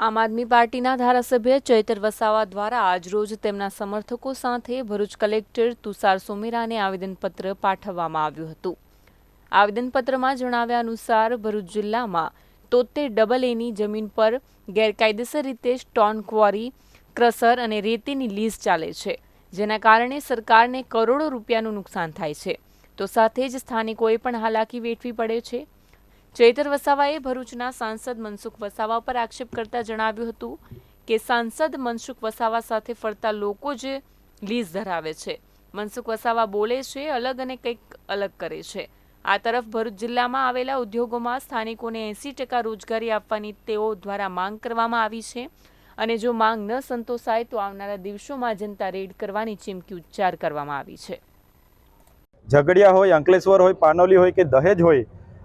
આમ આદમી પાર્ટીના ધારાસભ્ય ચૈતર વસાવા દ્વારા આજરોજ તેમના સમર્થકો સાથે ભરૂચ કલેક્ટર તુષાર સોમેરાને આવેદનપત્ર પાઠવવામાં આવ્યું હતું. આવેદનપત્રમાં જણાવ્યા અનુસાર ભરૂચ જિલ્લામાં તોતેર ડબલ એની જમીન પર ગેરકાયદેસર રીતે સ્ટોન ક્વોરી, ક્રસર અને રેતીની લીઝ ચાલે છે, જેના કારણે સરકારને કરોડો રૂપિયાનું નુકસાન થાય છે. તો સાથે જ સ્થાનિકોએ પણ હાલાકી વેઠવી પડે છે. ચૈતર વસાવાએ ભરૂચના સાંસદ મનસુખ વસાવા પર આક્ષેપ કરતા જણાવ્યું હતું કે સાંસદ મનસુખ વસાવા સાથે ફરતા લોકો જ લીઝ ધરાવે છે. મનસુખ વસાવા બોલે છે, અલગ અને કંઈક અલગ કરે છે. આ તરફ ભરૂચ જિલ્લામાં આવેલા ઉદ્યોગોમાં સ્થાનિકોને એંસી ટકા રોજગારી આપવાની તેઓ દ્વારા માંગ કરવામાં આવી છે અને જો માંગ ન સંતોષાય તો આવનારા દિવસોમાં જનતા રેડ કરવાની ચીમકી ઉચ્ચાર કરવામાં આવી છે. ઝઘડિયા હોય, અંકલેશ્વર હોય, પાનોલી હોય કે દહેજ હોય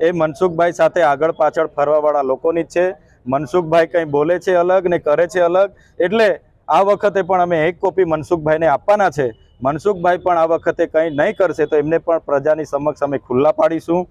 એ મનસુખભાઈ સાથે આગળ પાછળ ફરવાવાળા લોકોની જ છે. મનસુખભાઈ કંઈ બોલે છે અલગ ને કરે છે અલગ, એટલે આ વખતે પણ અમે એક કોપી મનસુખભાઈને આપવાના છે. મનસુખભાઈ પણ આ વખતે કંઈ નહીં કરશે તો એમને પણ પ્રજાની સમક્ષ અમે ખુલ્લા પાડીશું.